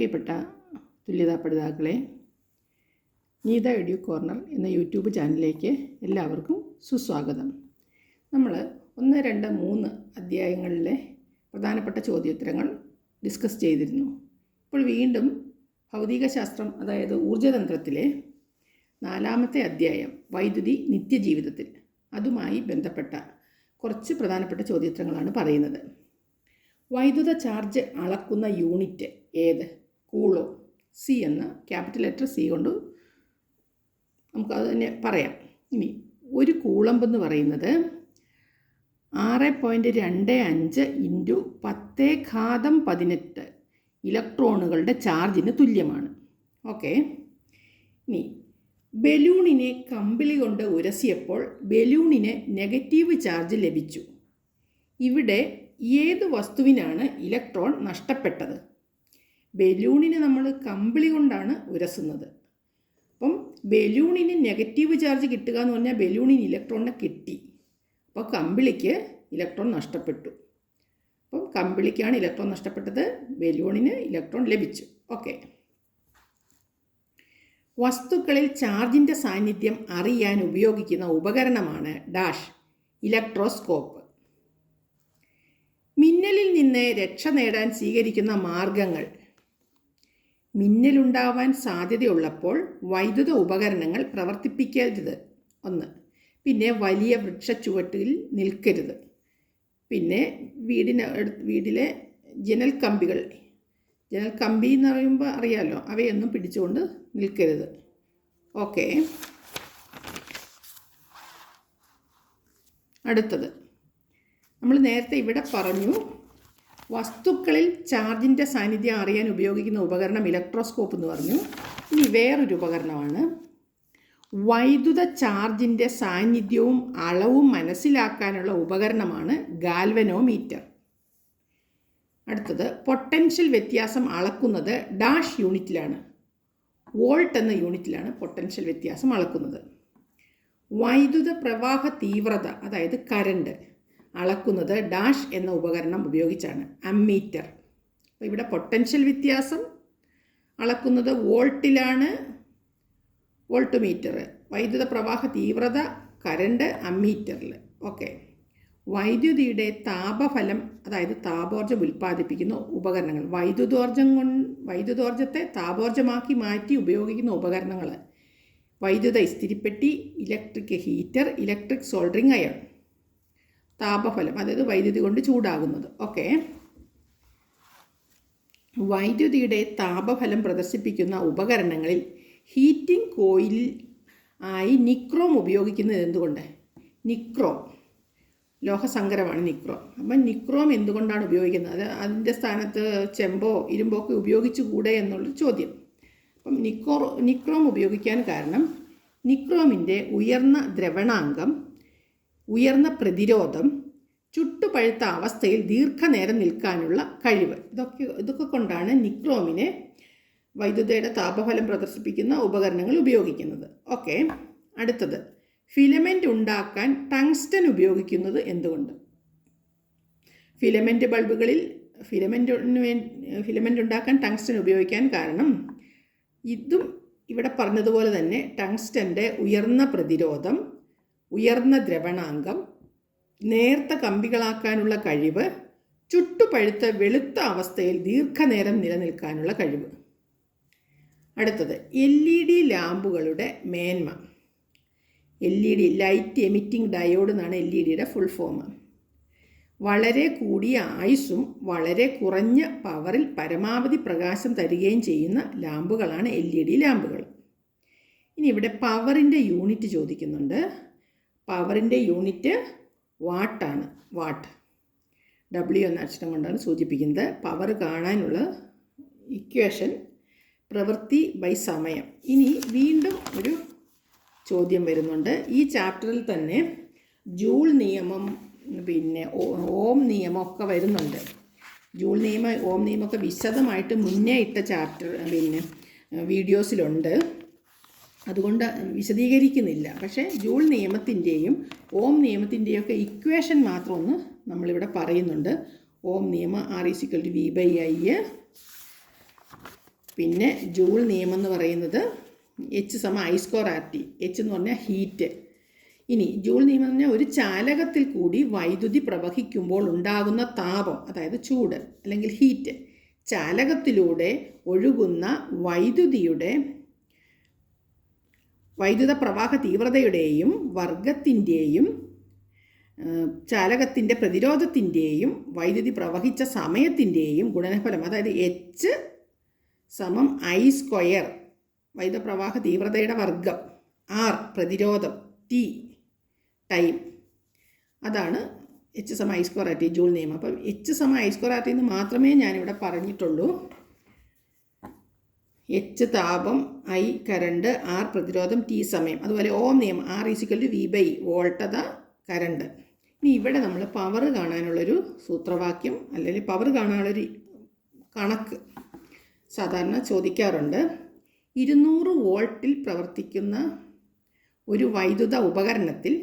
പ്രിയപ്പെട്ട തുല്യതാ പഠിതാക്കളെ നീത എഡ്യു കോർണർ എന്ന യൂട്യൂബ് ചാനലിലേക്ക് എല്ലാവർക്കും സുസ്വാഗതം. നമ്മൾ ഒന്ന് രണ്ട് മൂന്ന് അധ്യായങ്ങളിലെ പ്രധാനപ്പെട്ട ചോദ്യോത്തരങ്ങൾ ഡിസ്കസ് ചെയ്തിരുന്നു. ഇപ്പോൾ വീണ്ടും ഭൗതികശാസ്ത്രം അതായത് ഊർജതന്ത്രത്തിലെ നാലാമത്തെ അധ്യായം വൈദ്യുതി നിത്യജീവിതത്തിൽ അതുമായി ബന്ധപ്പെട്ട കുറച്ച് പ്രധാനപ്പെട്ട ചോദ്യോത്തരങ്ങളാണ് പറയുന്നത്. വൈദ്യുത ചാർജ് അളക്കുന്ന യൂണിറ്റ് ഏത്? കൂളോ സി എന്ന് ക്യാപിറ്റൽ ലെറ്റർ സി കൊണ്ട് നമുക്കത് തന്നെ പറയാം. ഇനി ഒരു കൂളമ്പ് എന്ന് പറയുന്നത് ആറ് പോയിന്റ് രണ്ട് അഞ്ച് ഇന്റു പത്തേ ഘാതം പതിനെട്ട് ഇലക്ട്രോണുകളുടെ ചാർജിന് തുല്യമാണ്. ഓക്കെ. ഇനി ബലൂണിനെ കമ്പിളി കൊണ്ട് ഉരസിയപ്പോൾ ബലൂണിന് നെഗറ്റീവ് ചാർജ് ലഭിച്ചു. ഇവിടെ ഏത് വസ്തുവിനാണ് ഇലക്ട്രോൺ നഷ്ടപ്പെട്ടത്? ബലൂണിനെ നമ്മൾ കമ്പിളി കൊണ്ടാണ് ഉരസുന്നത്. അപ്പം ബലൂണിന് നെഗറ്റീവ് ചാർജ് കിട്ടുക എന്ന് പറഞ്ഞാൽ ബലൂണിന് ഇലക്ട്രോണിനെ കിട്ടി. അപ്പോൾ കമ്പിളിക്ക് ഇലക്ട്രോൺ നഷ്ടപ്പെട്ടു. അപ്പം കമ്പിളിക്കാണ് ഇലക്ട്രോൺ നഷ്ടപ്പെട്ടത് ബലൂണിന് ഇലക്ട്രോൺ ലഭിച്ചു. ഓക്കെ. വസ്തുക്കളിൽ ചാർജിന്റെ സാന്നിധ്യം അറിയാൻ ഉപയോഗിക്കുന്ന ഉപകരണമാണ് ഡാഷ് ഇലക്ട്രോസ്കോപ്പ്. മിന്നലിൽ നിന്ന് രക്ഷ നേടാൻ സ്വീകരിക്കുന്ന മാർഗങ്ങൾ മിന്നലുണ്ടാവാൻ സാധ്യതയുള്ളപ്പോൾ വൈദ്യുത ഉപകരണങ്ങൾ പ്രവർത്തിപ്പിക്കരുത്. ഒന്ന്. പിന്നെ വലിയ വൃക്ഷച്ചുവട്ടിൽ നിൽക്കരുത്. പിന്നെ വീടിന് വീട്ടിലെ ജനൽ കമ്പികൾ. ജനൽ കമ്പി എന്ന് പറയുമ്പോൾ അറിയാമല്ലോ അവയൊന്നും പിടിച്ചുകൊണ്ട് നിൽക്കരുത്. ഓക്കെ. അടുത്തത്. നമ്മൾ നേരത്തെ ഇവിടെ പറഞ്ഞു വസ്തുക്കളിൽ ചാർജിന്റെ സാന്നിധ്യം അറിയാൻ ഉപയോഗിക്കുന്ന ഉപകരണം ഇലക്ട്രോസ്കോപ്പ് എന്ന് പറഞ്ഞു. ഇനി വേറൊരു ഉപകരണമാണ്. വൈദ്യുത ചാർജിന്റെ സാന്നിധ്യവും അളവും മനസ്സിലാക്കാനുള്ള ഉപകരണമാണ് ഗാൽവനോമീറ്റർ. അടുത്തത് പൊട്ടൻഷ്യൽ വ്യത്യാസം അളക്കുന്നത് ഡാഷ് യൂണിറ്റിലാണ്. വോൾട്ട് എന്ന യൂണിറ്റിലാണ് പൊട്ടൻഷ്യൽ വ്യത്യാസം അളക്കുന്നത്. വൈദ്യുത പ്രവാഹ തീവ്രത അതായത് കരണ്ട് അളക്കുന്നത് ഡാഷ് എന്ന ഉപകരണം ഉപയോഗിച്ചാണ് അമ്മീറ്റർ. അപ്പോൾ ഇവിടെ പൊട്ടൻഷ്യൽ വ്യത്യാസം അളക്കുന്നത് വോൾട്ടിലാണ് വോൾട്ട് മീറ്റർ വൈദ്യുത പ്രവാഹ തീവ്രത കരണ്ട് അമ്മീറ്ററിൽ ഓക്കെ. വൈദ്യുതിയുടെ താപഫലം അതായത് താപോർജം ഉൽപ്പാദിപ്പിക്കുന്ന ഉപകരണങ്ങൾ. വൈദ്യുതോർജം കൊണ്ട് വൈദ്യുതോർജത്തെ താപോർജമാക്കി മാറ്റി ഉപയോഗിക്കുന്ന ഉപകരണങ്ങൾ വൈദ്യുത ഇസ്തിരിപ്പെട്ടി electric heater electric soldering iron. താപഫലം അതായത് വൈദ്യുതി കൊണ്ട് ചൂടാകുന്നത്. ഓക്കെ വൈദ്യുതിയുടെ താപഫലം പ്രദർശിപ്പിക്കുന്ന ഉപകരണങ്ങളിൽ ഹീറ്റിംഗ് കോയിൽ ആയി നിക്രോം ഉപയോഗിക്കുന്നത് എന്തുകൊണ്ട്? നിക്രോം. ലോഹസങ്കരമാണ് നിക്രോം. അപ്പം നിക്രോം എന്തുകൊണ്ടാണ് ഉപയോഗിക്കുന്നത്? അത് അതിന്റെ സ്ഥാനത്ത് ചെമ്പോ ഇരുമ്പോ ഒക്കെ ഉപയോഗിച്ചുകൂടെ എന്നുള്ള ചോദ്യം. അപ്പം നിക്കോ നിക്രോം ഉപയോഗിക്കാൻ കാരണം നിക്രോമിന്റെ ഉയർന്ന ദ്രവണാങ്കം ഉയർന്ന പ്രതിരോധം ചുട്ടുപഴുത്ത അവസ്ഥയിൽ ദീർഘനേരം നിൽക്കാനുള്ള കഴിവ്. ഇതൊക്കെ ഇതൊക്കെ കൊണ്ടാണ് നിക്രോമിനെ വൈദ്യുതയുടെ താപഫലം പ്രദർശിപ്പിക്കുന്ന ഉപകരണങ്ങൾ ഉപയോഗിക്കുന്നത്. ഓക്കെ അടുത്തത്. ഫിലമെന്റ് ഉണ്ടാക്കാൻ ടങ്സ്റ്റൻ ഉപയോഗിക്കുന്നത് എന്തുകൊണ്ട്? ഫിലമെന്റ് ബൾബുകളിൽ ഫിലമെന്റിന് വേണ്ടി ഫിലമെന്റ് ഉണ്ടാക്കാൻ ടങ്സ്റ്റൻ ഉപയോഗിക്കാൻ കാരണം ഇതും ഇവിടെ പറഞ്ഞതുപോലെ തന്നെ ടങ്സ്റ്റന്റെ ഉയർന്ന പ്രതിരോധം ഉയർന്ന ദ്രവണാങ്കം നേർത്ത കമ്പികളാക്കാനുള്ള കഴിവ് ചുട്ടുപഴുത്ത വെളുത്ത അവസ്ഥയിൽ ദീർഘനേരം നിലനിൽക്കാനുള്ള കഴിവ്. അടുത്തത് എൽ ഇ ഡി ലാമ്പുകളുടെ മേന്മ. L E D light emitting diode എന്നാണ് എൽ ഇ ഡിയുടെ ഫുൾ ഫോം. വളരെ കൂടിയ ആയുസ്സും വളരെ കുറഞ്ഞ പവറിൽ പരമാവധി പ്രകാശം തരികയും ചെയ്യുന്ന ലാമ്പുകളാണ് എൽ ഇ ഡി ലാമ്പുകൾ. ഇനി ഇവിടെ പവറിന്റെ യൂണിറ്റ് ചോദിക്കുന്നുണ്ട്. പവറിന്റെ യൂണിറ്റ് വാട്ടാണ്. വാട്ട്. ഡബ്ല്യു എന്ന അക്ഷരം കൊണ്ടാണ് സൂചിപ്പിക്കുന്നത്. പവർ കാണാനുള്ള ഇക്വേഷൻ പ്രവൃത്തി ബൈ സമയം. ഇനി വീണ്ടും ഒരു ചോദ്യം വരുന്നുണ്ട്. ഈ ചാപ്റ്ററിൽ തന്നെ ജൂൾ നിയമം പിന്നെ ഓം നിയമം ഒക്കെ വരുന്നുണ്ട്. ജൂൾ നിയമം ഓം നിയമമൊക്കെ വിശദമായിട്ട് മുന്നേ ഇട്ട ചാപ്റ്റർ പിന്നെ വീഡിയോസിലുണ്ട്. അതുകൊണ്ട് വിശദീകരിക്കുന്നില്ല. പക്ഷേ ജൂൾ നിയമത്തിന്റെയും ഓം നിയമത്തിന്റെയും ഒക്കെ ഇക്വേഷൻ മാത്രം ഒന്ന് നമ്മളിവിടെ പറയുന്നുണ്ട്. ഓം നിയമം R equal to V by I. പിന്നെ ജൂൾ നിയമം എന്ന് പറയുന്നത് എച്ച് സമ I square R T. H എന്ന് പറഞ്ഞാൽ ഹീറ്റ്. ഇനി ജൂൾ നിയമം എന്ന് പറഞ്ഞാൽ ഒരു ചാലകത്തിൽ കൂടി വൈദ്യുതി പ്രവഹിക്കുമ്പോൾ ഉണ്ടാകുന്ന താപം അതായത് ചൂട് അല്ലെങ്കിൽ ഹീറ്റ്. ചാലകത്തിലൂടെ ഒഴുകുന്ന വൈദ്യുതിയുടെ വൈദ്യുത പ്രവാഹ തീവ്രതയുടെയും വർഗത്തിന്റെയും ചാലകത്തിന്റെ പ്രതിരോധത്തിന്റെയും വൈദ്യുതി പ്രവഹിച്ച സമയത്തിന്റെയും ഗുണനഫലം അതായത് എച്ച് സമം ഐ സ്ക്വയർ വൈദ്യുത പ്രവാഹ തീവ്രതയുടെ വർഗം ആർ പ്രതിരോധം ടി ടൈം അതാണ് എച്ച് സമ I square R T Joule നിയമം. അപ്പം എച്ച് സമ ഐ സ്ക്വയർ ആർ ടി എന്ന് മാത്രമേ ഞാനിവിടെ പറഞ്ഞിട്ടുള്ളൂ. എച്ച് താപം ഐ കരണ്ട് ആർ പ്രതിരോധം ടി സമയം. അതുപോലെ ഓം നിയമം R equal to V by വോൾട്ടത current ഇനി ഇവിടെ നമ്മൾ പവർ കാണാനുള്ളൊരു സൂത്രവാക്യം അല്ലെങ്കിൽ പവർ കാണാനുള്ളൊരു കണക്ക് സാധാരണ ചോദിക്കാറുണ്ട്. ഇരുന്നൂറ് വോൾട്ടിൽ പ്രവർത്തിക്കുന്ന ഒരു വൈദ്യുത ഉപകരണത്തിൽ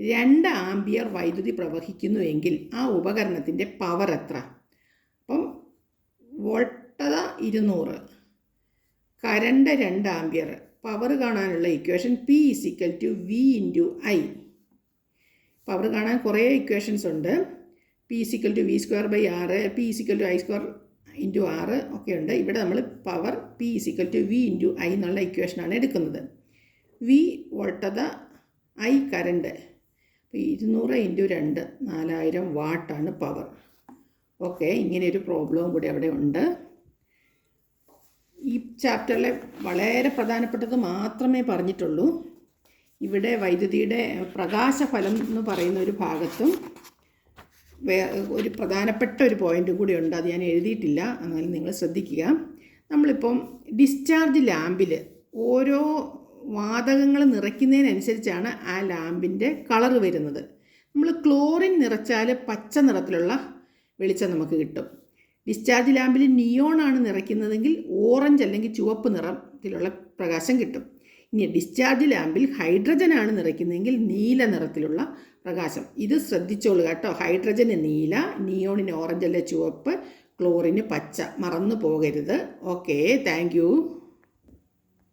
രണ്ട് ആംബിയർ വൈദ്യുതി പ്രവഹിക്കുന്നുവെങ്കിൽ ആ ഉപകരണത്തിന്റെ പവർ എത്ര? അപ്പം വോൾട്ടത ഇരുന്നൂറ്. കരണ്ട് രണ്ട് ആംബിയർ പവർ കാണാനുള്ള equation P equal to V into I power കാണാൻ കുറേ ഇക്വേഷൻസ് ഉണ്ട്. P equal to V square by R P equal to I square into R ഒക്കെ ഉണ്ട്. ഇവിടെ നമ്മൾ power P equal to V into I എന്നുള്ള ഇക്വേഷനാണ് എടുക്കുന്നത്. വി വോൾട്ടത ഐ കരണ്ട് അപ്പോൾ ഇരുന്നൂറ് ഇന്റു രണ്ട് നാലായിരം വാട്ടാണ് പവർ ഓക്കെ ഇങ്ങനെയൊരു പ്രോബ്ലവും കൂടി അവിടെ ഉണ്ട്. ഈ ചാപ്റ്ററിലെ വളരെ പ്രധാനപ്പെട്ടത് മാത്രമേ പറഞ്ഞിട്ടുള്ളൂ. ഇവിടെ വൈദ്യുതിയുടെ പ്രകാശഫലം എന്ന് പറയുന്ന ഒരു ഭാഗത്തും വേ ഒരു പ്രധാനപ്പെട്ട ഒരു പോയിന്റും കൂടി ഉണ്ട്. അത് ഞാൻ എഴുതിയിട്ടില്ല. എന്നാലും നിങ്ങൾ ശ്രദ്ധിക്കുക. നമ്മളിപ്പം ഡിസ്ചാർജ് ലാമ്പിൽ ഓരോ വാതകങ്ങൾ നിറയ്ക്കുന്നതിനനുസരിച്ചാണ് ആ ലാമ്പിന്റെ കളർ വരുന്നത്. നമ്മൾ ക്ലോറിൻ നിറച്ചാൽ പച്ച നിറത്തിലുള്ള വെളിച്ചം നമുക്ക് കിട്ടും. ഡിസ്ചാർജ് ലാമ്പിൽ നിയോൺ ആണ് നിറയ്ക്കുന്നതെങ്കിൽ ഓറഞ്ച് അല്ലെങ്കിൽ ചുവപ്പ് നിറത്തിലുള്ള പ്രകാശം കിട്ടും. ഇനി ഡിസ്ചാർജ് ലാമ്പിൽ ഹൈഡ്രജൻ ആണ് നിറയ്ക്കുന്നതെങ്കിൽ നീല നിറത്തിലുള്ള പ്രകാശം. ഇത് ശ്രദ്ധിച്ചോളൂ കേട്ടോ. ഹൈഡ്രജന് നീല നിയോണിന് ഓറഞ്ച് അല്ലെ ചുവപ്പ് ക്ലോറിന് പച്ച. മറന്നു പോകരുത്. Okay thank